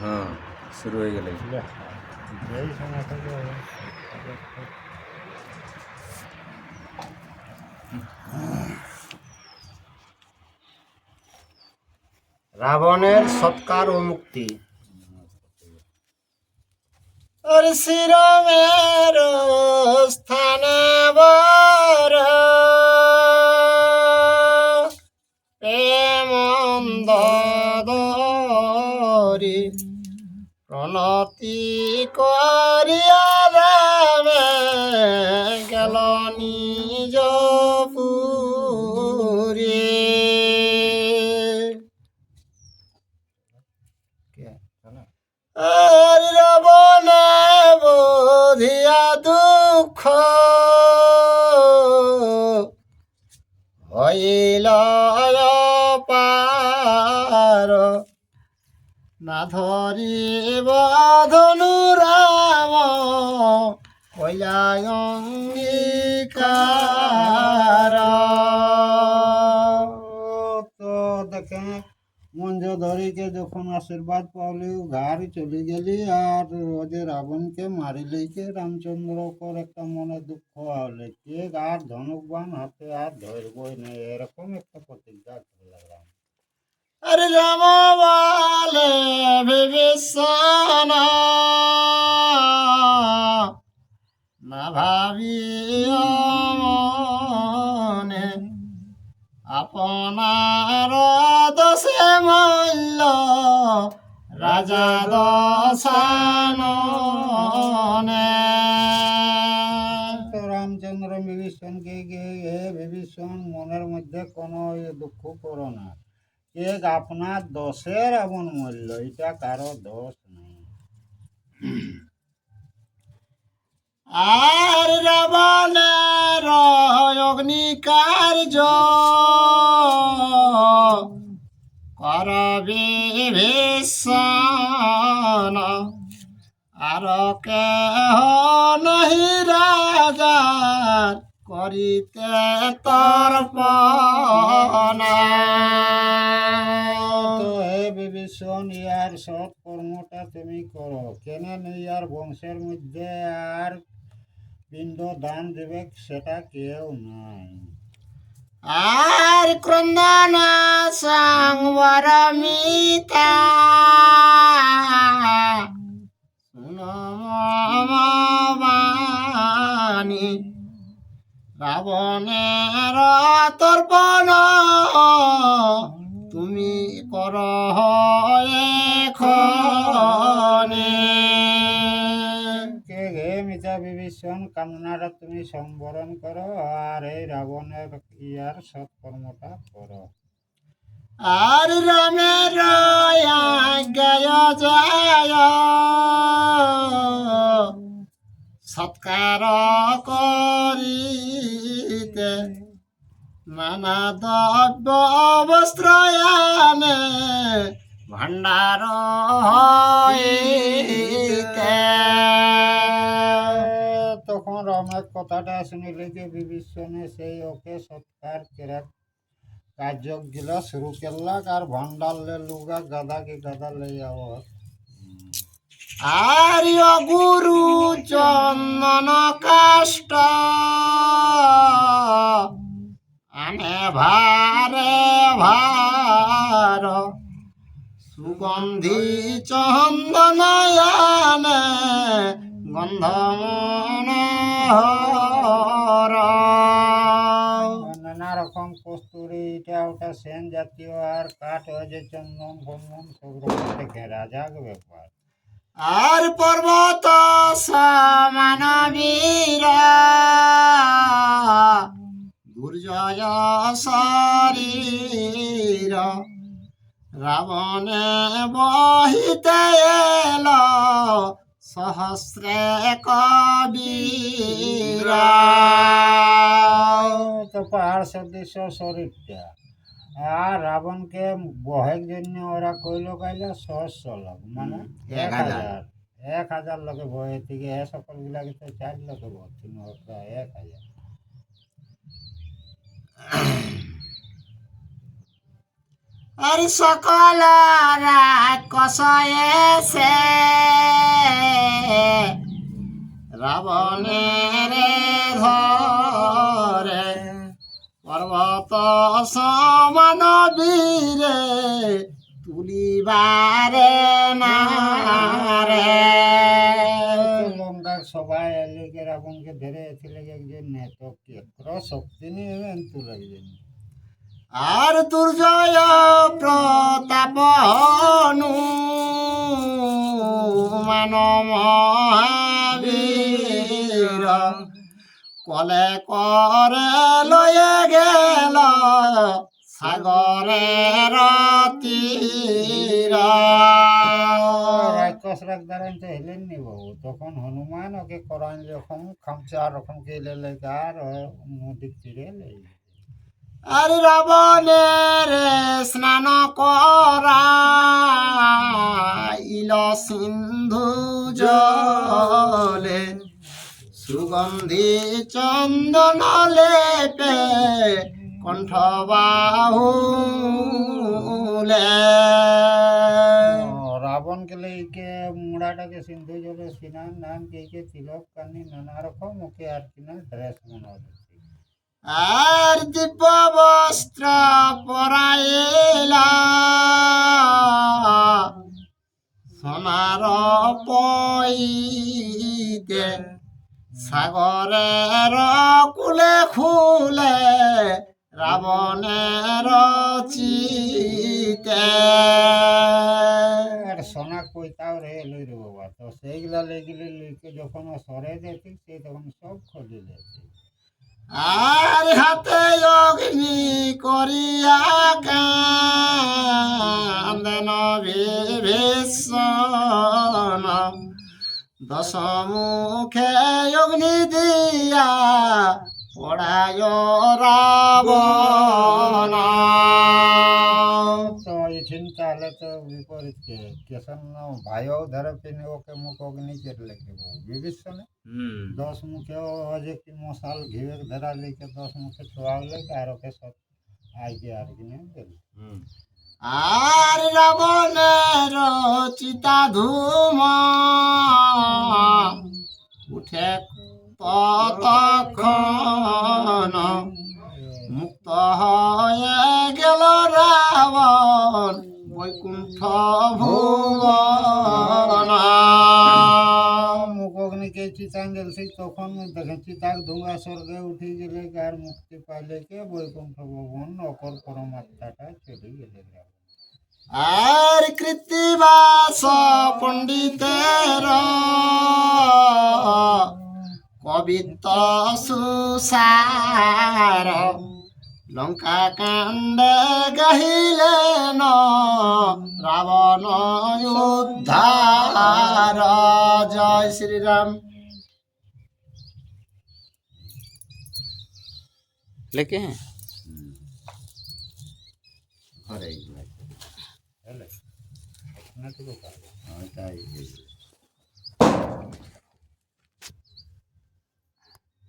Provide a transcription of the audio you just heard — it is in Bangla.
হ্যাঁ শুরু হয়ে গেলে রাবণের সৎকার ও মুক্তি। আর শ্রীরামের স্থানে করিয়া রামে গেল নিজ পুরে। রাবণে বোধিয়া দুঃখ হইল পার না ধরিব কইলায় অঙ্গীকার তো দেখে মঞ্জ ধরিকে যখন আশীর্বাদ পাওলি ঘাড়ি চলে গেলি আর ওদের রাবণকে মারি লইকে রামচন্দ্র কর একটা মনে দুঃখ হলে কে আর ধনুকবান হাতে আর ধরবই না, এরকম একটা প্রতিজ্ঞা করলাম। আরে রাম বলে বিভীষণ না ভাবি মনে আপনার দশে মল্ল রাজা দশাননে। রামচন্দ্র বিভীষণকে গিয়ে বিভীষণ মনের মধ্যে কোনো দুঃখ করো না। এক আপনার দোষের এমন মূল্য, এটা কারও দোষ নেই। আর রাবণের অগ্নিকার্য করবে ভীষণ আর কেহ নহি রাজার করিতে তর্পণা। বিভীষণ, ইয়ার সৎ কর্মটা তুমি করো। কেন ইয়ার বংশের মধ্যে আর পিণ্ড দান দেবে সেটা কেউ নাই। আর ক্রন্দন সংবর মিতা বাণী রাবণের তর্পণ তুমি কর এখনে। মিতা বিভীষণ কামনাটা তুমি সম্বরণ করো আর এই রাবণের ইয়ার সৎকর্মটা করো। আর রামের সৎকার করিতে নানা দ্রব্য বস্ত্রয়ানে ভণ্ডার হইতে। রমের কথাটা শুনিলে যে বিভীষণে সেই ওকে সৎকার কেরা কার্যগুলো শুরু করলাক আর ভণ্ডার লে লুগা গাদা কি গাদা লই যাব আর্য গুরু চন্দন কাষ্ট। আনে ভারে ভার। সুগন্ধি চন্দনয়ানে গন্ধ জাতীয় আর কাঠ হয়েছে চন্দন ফন্দন সব রকম ঘেরা যাক ব্যাপার। আর পর্বত সমান বীর দুর্জয় শরীর। রাবণে বহিতে এল সহস্রে কবীর। তো পাহাড় সদৃশ শরীরটা। আর রাবণকে বহের জন্য ওরা কইল কাইলে সহস্র লোক মানে এক হাজার। এক হাজার লোকে বহে থেকে এ সকল গুলাকে তো চার লোকে ভর্তি প্রায় এক হাজার। আর সকল এসে রাবণের ধরে পর্বত তুলিবারে নারে লঙ্কার সবাই এলে কে রাবণকে ধরে এছিলে একজন নেতো কেক্র শক্তি নিয়ে তুলে আর দুর্জয় প্রতাপ হনু মহাবীর। কলে করে লয়ে গেল সাগরের তীর রাক্ষস রাখদারান তো হেলেন নি বাবু। তখন হনুমান ওকে করান যখন খামচা রকম কে লেলে আর নদীর তীরে আর রাবণের স্নান করা ইল সিন্ধু জলে। সুগন্ধি চন্দন লেপে কণ্ঠ বাহুলে রাবণকে লেগে মুড়াটাকে সিন্ধু জলে স্নান নান কে কে তিলক কানি নানা রকম ওকে আর কিনা ড্রেস দিচ্ছে আর দিব্য বস্ত্র পরাইলা। সোনার পইতে সাগরের কুলে খুলে রাবণের চিতে। আর সোনা কইতাও রে লই রে বাবা। তো সেইগুলা লেগিলে লইকে যখন সরে যেতি সে তখন সব খলি যেতি আর হাতে অগ্নি করিয়া কান্দন বিভীষণ। দশ মুখে অগ্নি দিয়া পড়ায় রাবণ। তো এঠিন তাহলে তো বিপরীত কে? কেশন ভাইও ধরে পিনে ওকে মুখ অগ্নি কেটে লেগে বাবু বিভীষণে দশ মুখে যে কি মশাল ঘিরে ধরা লেগে দশ মুখে ছোয়াও লেগে আর ওকে সব আইকে আর কিনে দিল আর রাবণের চিতা ধূম মুখ অগ্নিকে চিতান জ্বলছে তখন দেখে চিতাক ধুঙ্গা স্বর্গে উঠে গেলে আর মুক্তি পাইলে কে? বৈকুণ্ঠ ভবন অকর পরমাত্মাটা চলে গেলে আর কৃত্তিবাস পণ্ডিতের কবিত্ব সুসার লঙ্কা কাণ্ডে গাহিলেন রাবণ উদ্ধার। জয় শ্রীরাম। লেখে? হ্যাঁ ঘরে হ্যাঁ, হ্যাঁ, তাই।